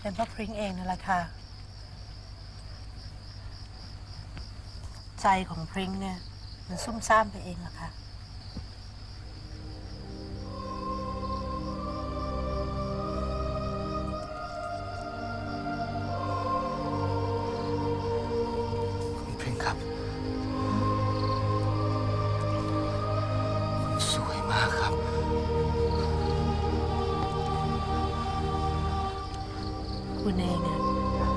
เป็นพ่อพริ้งเองนั่นแหละค่ะ ใจของพริ้งเนี่ย มันซุ่มซ่ามไปเองล่ะค่ะ คุณเอง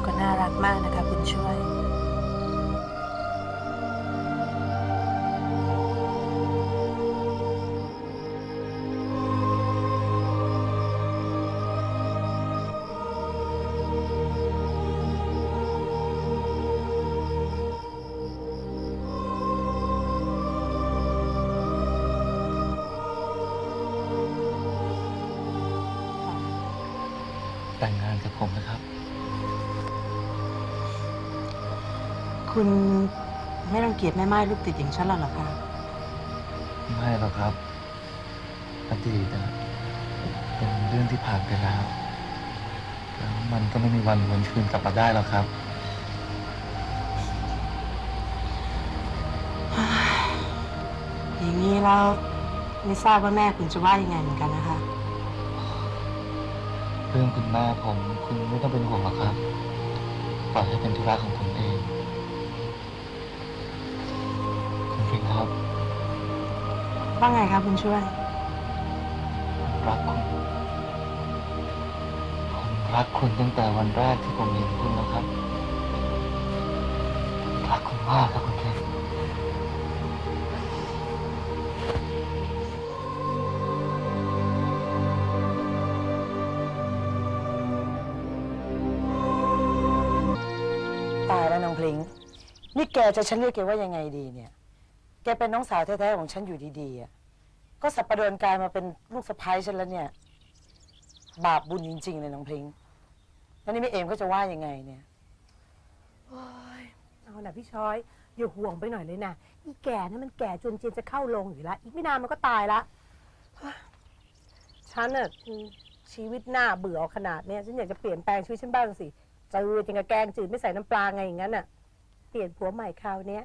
ก็น่ารักมากนะคะ คุณช่วย แต่งงานกับผมนะครับ คุณไม่รังเกียจแม่ไม้ลูกติดอย่างฉันหรอกเหรอคะไม่หรอกครับอดีตนะเป็นเรื่องที่ผ่านไปแล้ว แล้วมันก็ไม่มีวันหวนคืนกลับมาได้หรอกครับ อย่างนี้เราไม่ทราบว่าแม่คุณจะว่ายังไงเหมือนกันนะคะ เรื่องคุณแม่ผมคุณไม่ต้องเป็นห่วงหรอกครับ ปล่อยให้เป็นธุระของผมเอง คุณพริ้งครับ ว่าไงคะคุณช่วยผมรักคุณ ผมรักคุณตั้งแต่วันแรกที่ผมเห็นคุณแล้วครับผมรักคุณมากครับคุณ นี่แกจะฉันเรียกแกว่ายังไงดีเนี่ย แกเป็นน้องสาวแท้ๆของฉันอยู่ดีๆอะก็สับประเดินกายมาเป็นลูกสะใภ้ฉันแล้วเนี่ย บาปบุญจริงๆเลยน้องพลิงแล้วนี่แม่เอมก็จะว่ายังไงเนี่ยโอ้ยเอาหน่ะพี่ช้อย อย่าห่วงไปหน่อยเลยนะอีแก่นั่มันแก่จนเจียนจะเข้าลงอยู่แล้วอีกไม่นานมันก็ตายละฉันน่ะชีวิตหน้าเบื่อขนาดเนี้ยฉันอยากจะเปลี่ยนแปลงชีวิตฉันบ้างสิจืดยังกับแกงจืดไม่ใส่น้ำปลาไงอย่างนั้นน่ะ เปลี่ยนผัวใหม่คราวเนี้ย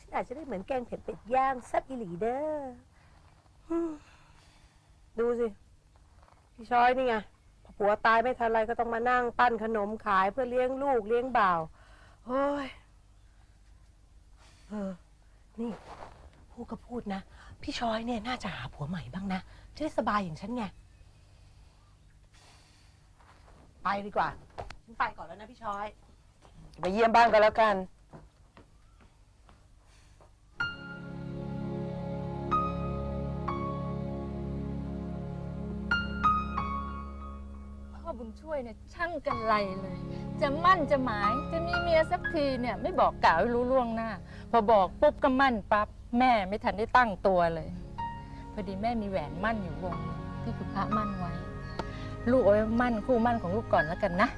ฉันอาจจะได้เหมือนแกงเผ็ดเป็ดย่างแซ่บอีหลีเด้ออืมดูสิพี่ช้อยนี่ไงพอผัวตายไม่ทันไรก็ต้องมานั่งปั้นขนมขายเพื่อเลี้ยงลูกเลี้ยงบ่าวโอ้ยเออนี่พูดก็พูดนะ พี่ช้อยเนี่ยน่าจะหาผัวใหม่บ้างนะจะได้สบายอย่างฉันไง ไปดีกว่า ฉันไปก่อนแล้วนะพี่ช้อย ไปเยี่ยมบ้านกันแล้วกัน พ่อบุญช่วยเนี่ยช่างกันไรเลย จะมั่นจะหมายจะมีเมียสักทีเนี่ยไม่บอกกล่าวให้รู้ล่วงหน้า พอบอกปุ๊บก็มั่นปั๊บแม่ไม่ทันได้ตั้งตัวเลย พอดีแม่มีแหวนมั่นอยู่วงหนึ่งที่คุณพระมั่นไว้ ลูกเอาไว้มั่นคู่มั่นของลูกก่อนแล้วกันนะ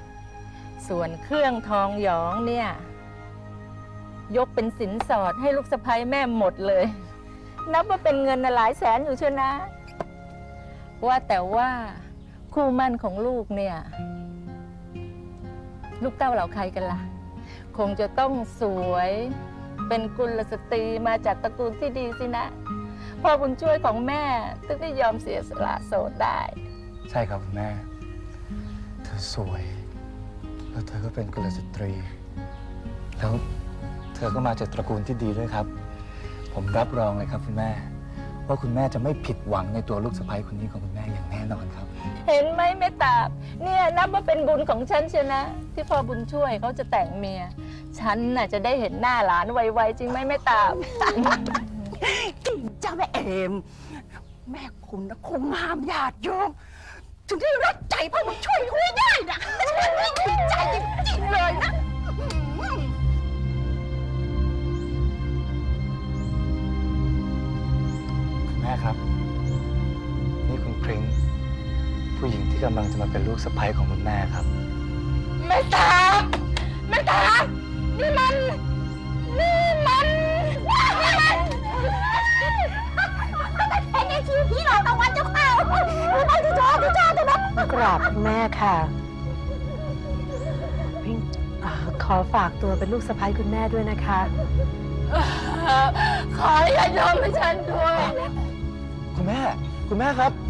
ส่วนเครื่องทองหยองเนี่ย ยกเป็นสินสอดให้ลูกสะใภ้แม่หมดเลย นับว่าเป็นเงินน่ะหลายแสนอยู่เชียวนะ ว่าแต่ว่า คู่มั่นของลูกเนี่ย ลูกเต้าเหล่าใครกันล่ะ คงจะต้องสวย เป็นกุลสตรีมาจากตระกูลที่ดีสินะพ่อบุญช่วยของแม่ถึงได้ยอมเสียสละโสดได้ ใช่ครับคุณแม่ เธอสวย แล้วเธอก็เป็นกุลสตรี แล้วเธอก็มาจากตระกูลที่ดีด้วยครับ ผมรับรองเลยครับคุณแม่ ว่าคุณแม่จะไม่ผิดหวังในตัวลูกสะใภ้คนนี้ของคุณแม่อย่างแน่นอนครับ เห็นไหมแม่ตาบเนี่ยนับว่าเป็นบุญของฉันเชียวนะ ที่พ่อบุญช่วยเขาจะแต่งเมีย ฉันน่ะจะได้เห็นหน้าหลานไวๆจริงไหมแม่ตาบ จริงจ้าแม่เอม แม่คุณนะคงห้ามญาติโยมถึงได้รักใจพ่อมาช่วยคุยได้นะดีใจจริงๆเลยนะคุณแม่ครับ ผู้หญิงที่กำลังจะมาเป็นลูกสะใภ้ของคุณแม่ครับ แม่ตาบแม่ตาบนี่มัน นี่มันไอ้เนี่ยชื่อพี่หลอกตะวันเจ้าข้าวไม่จะจอพี่จ้าเถอะนะมากราบคุณแม่ค่ะอ่าขอฝากตัวเป็นลูกสะใภ้คุณแม่ด้วยนะคะ ขออย่ายอมให้ฉันด้วย คุณแม่ คุณแม่ครับเอ่อ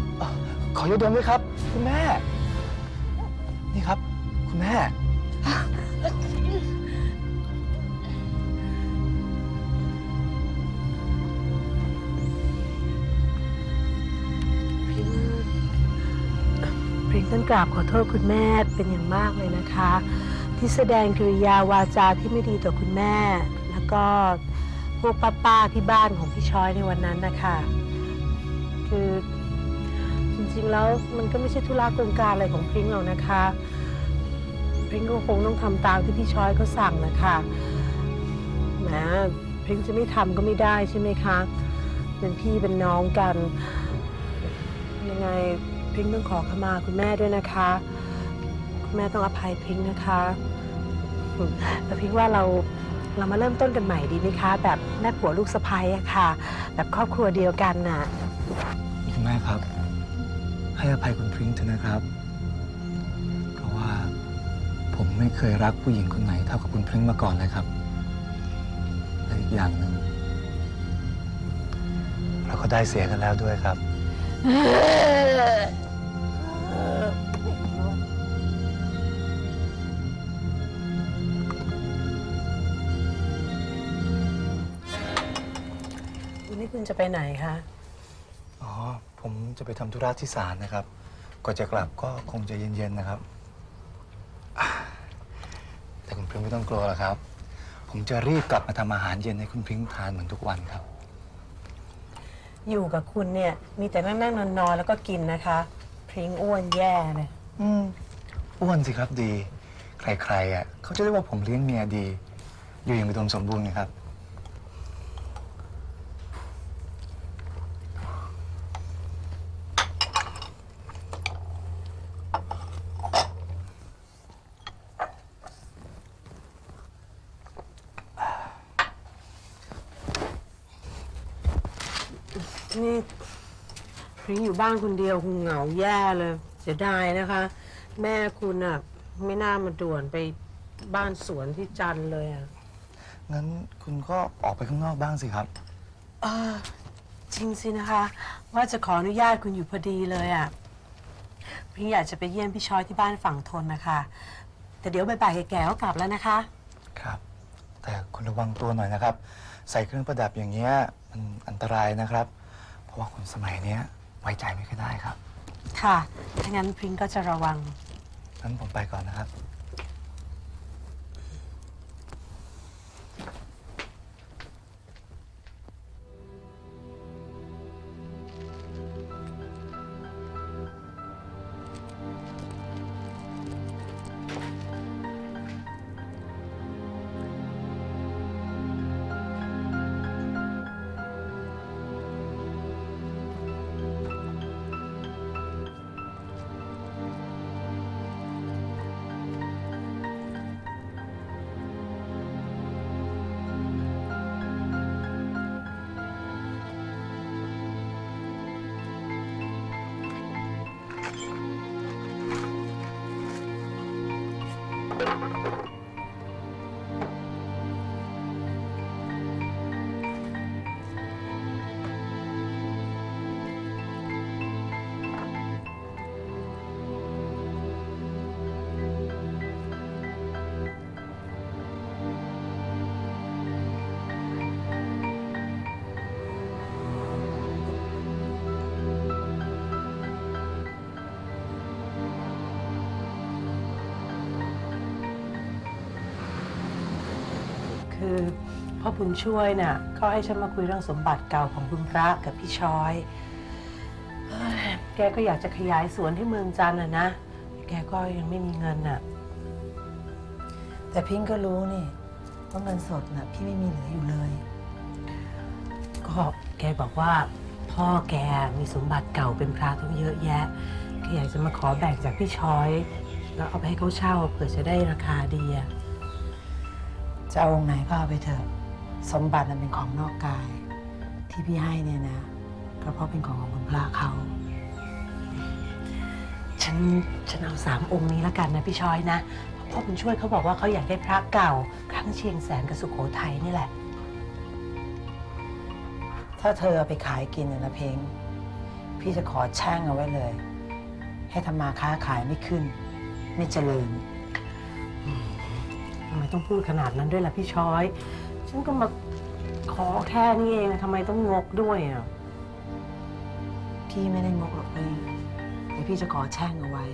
ขอยาดมด้วยครับ คุณแม่ นี่ครับ คุณแม่ พริ้งพริ้งต้องกราบขอโทษคุณแม่เป็นอย่างมากเลยนะคะ ที่แสดงกิริยาวาจาที่ไม่ดีต่อคุณแม่ แล้วก็พวกป้าๆที่บ้านของพี่ช้อยในวันนั้นนะคะคือ ริงๆแล้วมันก็ไม่ใช่ธุระโครงการอะไรของพริ้งหรอกนะคะ พริ้งก็คงต้องทำตามที่พี่ช้อยเขาสั่งนะคะแหมพริ้งจะไม่ทำก็ไม่ได้ใช่ไหมคะ เป็นพี่เป็นน้องกัน ยังไงพริ้งต้องขอขมาคุณแม่ด้วยนะคะ คุณแม่ต้องอภัยพริ้งนะคะแต่พริ้งว่าเราเรามาเริ่มต้นกันใหม่ดีไหมคะ แบบแม่ผัวลูกสะใภ้อะค่ะ แบบครอบครัวเดียวกันน่ะ คุณแม่ครับ ให้อภัยคุณพริ้งเถอะนะครับ เพราะว่าผมไม่เคยรักผู้หญิงคนไหนเท่ากับคุณพริ้งมาก่อนเลยครับ และอีกอย่างหนึ่งเราก็ได้เสียกันแล้วด้วยครับ วันนี้คุณจะไปไหนคะ ผมจะไปทำธุระที่ศาลนะครับ ก่อนจะกลับก็คงจะเย็น ๆ นะครับอ่าแต่คุณพริ้งไม่ต้องกลัวหรอกครับ ผมจะรีบกลับมาทำอาหารเย็นให้คุณพริ้งทานเหมือนทุกวันครับ อยู่กับคุณเนี่ยมีแต่นั่งนั่งนอนนอนๆแล้วก็กินนะคะพริ้งอ้วนแย่เลยอืมอ้วนสิครับดี ใครๆอะเขาจะเรียกว่าผมเลี้ยงเมียดี อยู่อย่างอุดมสมบูรณ์ไงครับ นี่พริ้งอยู่ บ้านคนเดียวคงเหงาแย่เลย เสียดายนะคะ แม่คุณอะ ไม่น่ามาด่วนไปบ้านสวนที่จันทร์เลยอะงั้นคุณก็ออกไปข้างนอกบ้างสิครับ เออจริงสินะคะ ว่าจะขออนุญาตคุณอยู่พอดีเลยอะพริ้งอยากจะไปเยี่ยมพี่ช้อยที่บ้านฝั่งทนนะคะ แต่เดี๋ยวบ่ายๆแก่ๆก็กลับแล้วนะคะ ครับ แต่คุณระวังตัวหน่อยนะครับ ใส่เครื่องประดับอย่างเงี้ยมันอันตรายนะครับ เพราะว่าคนสมัยเนี้ย ไว้ใจไม่ค่อยได้ครับ ค่ะ ถ้างั้นพริ้งก็จะระวัง งั้นผมไปก่อนนะครับ พ่อบุญช่วยน่ะเขาให้ฉันมาคุยเรื่องสมบัติเก่าของคุณพระกับพี่ช้อยเฮ้ยแกก็อยากจะขยายสวนที่เมืองจันทร์น่ะนะแกก็ยังไม่มีเงินน่ะ แต่พิงก็รู้นี่ว่าเงินสดน่ะพี่ไม่มีเหลืออยู่เลย ก็แกบอกว่า พ่อแกมีสมบัติเก่าเป็นพระต้งเยอะแยะแกอยากจะมาขอแบ่งจากพี่ช้อย แล้วเอาไปให้เขาเช่าเผื่อจะได้ราคาดีอะจะเอาองค์ไหนก็เอาไปเถอะ สมบัติมันเป็นของนอกกาย ที่พี่ให้เนี่ยนะก็เพราะเป็นของของคุณพระเขา ฉันฉันเอาสามองค์นี้แล้วกันนะพี่ช้อยนะเพ่อบุญช่วยเขาบอกว่าเขาอยากได้พระเก่าครั้งเชียงแสนกับสุโขทัยนี่แหละ ถ้าเธอเอาไปขายกินน่ะนะเพงพี่จะขอแช่งเอาไว้เลย ให้ทำมาค้าขายไม่ขึ้น ไม่เจริญ ทำไมต้องพูดขนาดนั้นด้วยล่ะพี่ช้อย ฉันก็มาขอแค่นี้เองทำไมต้องงกด้วยอะ พี่ไม่ได้งกหรอกเองแต่พี่จะขอแช่งเอาไว้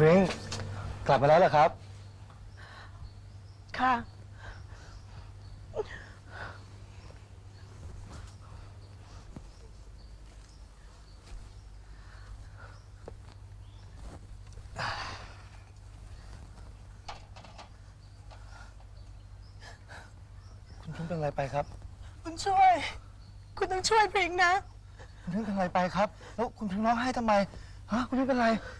ฟริ้งกลับมาแล้วเหรอครับ ค่ะ คุณฟริ้งเป็นอะไรไปครับ คุณช่วย คุณต้องช่วยพริงนะ คุณฟริ้งเป็นอะไรไปครับ แล้วคุณฟริ้งร้องไห้ทำไมฮะคุณฟริ้งเป็นไรพริงห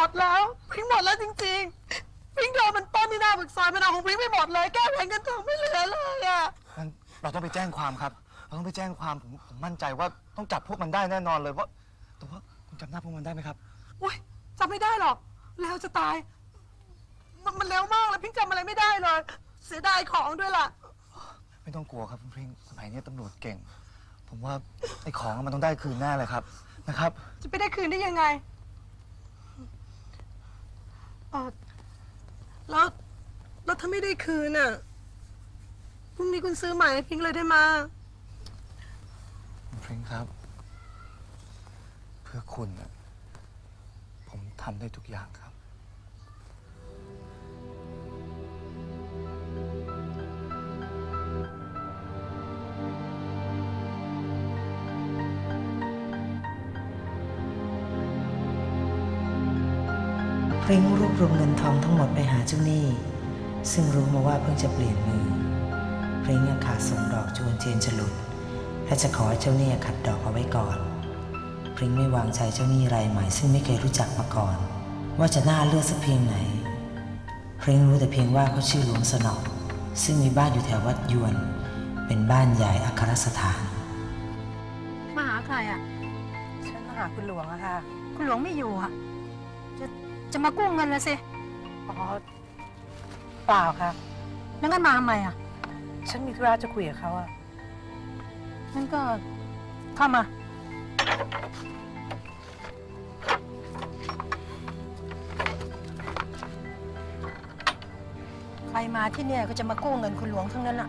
มดแล้วพริงหมดแล้วจริงๆพริงโดนมันต้นที่หน้าปากซอยมันเอาของพริงไปหมดเลยแก้แผนกันทองไม่เหลือเลยอะงั้นเราต้องไปแจ้งความครับ เราต้องไปแจ้งความผมผมมั่นใจว่าต้องจับพวกมันได้แน่นอนเลยว่าแต่ว่าคุณจำหน้าพวกมันได้ไหมครับ อุ้ยจำไม่ได้หรอกแล้วจะตาย มันมันเร็วมากเลยพริงจำอะไรไม่ได้เลย เสียดายของด้วยล่ะ ไม่ต้องกลัวครับคุณพริ้งสมัยนี้ตำรวจเก่ง ผมว่าไอ้ของมันต้องได้คืนแน่เลยครับนะครับ จะไปได้คืนได้ยังไง เออแล้วแล้วถ้าไม่ได้คืนอะพรุ่งนี้คุณซื้อใหม่ให้พิงเลยได้มาพริ้งครับ เพื่อคุณน่ะผมทำได้ทุกอย่างครับ ริ้งรวบรวมเงินทองทั้งหมดไปหาเจ้าหนี้ ซึ่งรู้มาว่าเพิ่งจะเปลี่ยนมือพริ้งยังขาดส่งดอกจวนเจนจะหลุดและจะขอให้เจ้าหนี้ขัดดอกเอาไว้ก่อน พริ้งไม่วางใจเจ้าหนี้รายใหม่ซึ่งไม่เคยรู้จักมาก่อน ว่าจะน่าเลือกสักเพียงไหน พริ้งรู้แต่เพียงว่าเขาชื่อหลวงสนอซึ่งมีบ้านอยู่แถววัดยวน เป็นบ้านใหญ่อัครสถาน มาหาใครอะ ฉันมาหาคุณหลวงอะค่ะ คุณหลวงไม่อยู่อะ จะจะมากู้เงินละสิอ๋อเปล่าค่ะแล้วงั้นมาทำไมอะ ฉันมีธุระจะคุยกับเขาอะงั้นก็เข้ามา ใครมาที่เนี่ยก็จะมากู้เงินคุณหลวงทั้งนั้นอะ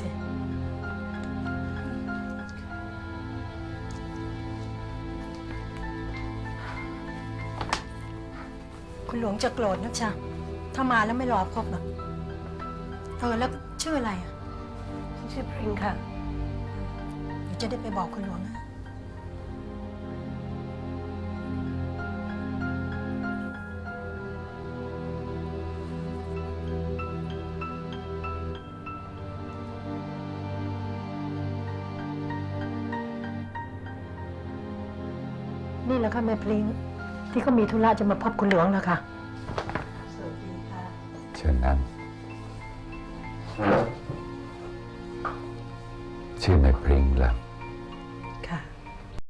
สิคุณหลวงจะโกรธนะจ๊ะถ้ามาแล้วไม่รอพบหรอกเออแล้วชื่ออะไรอะฉันชื่อพริ้งค่ะเดี๋ยวจะได้ไปบอกคุณหลวงนะ นี่แหละค่ะแม่พริ้งที่เขามีธุระจะมาพบคุณหลวงแล้วค่ะสวัสดีค่ะเชิญนั่ง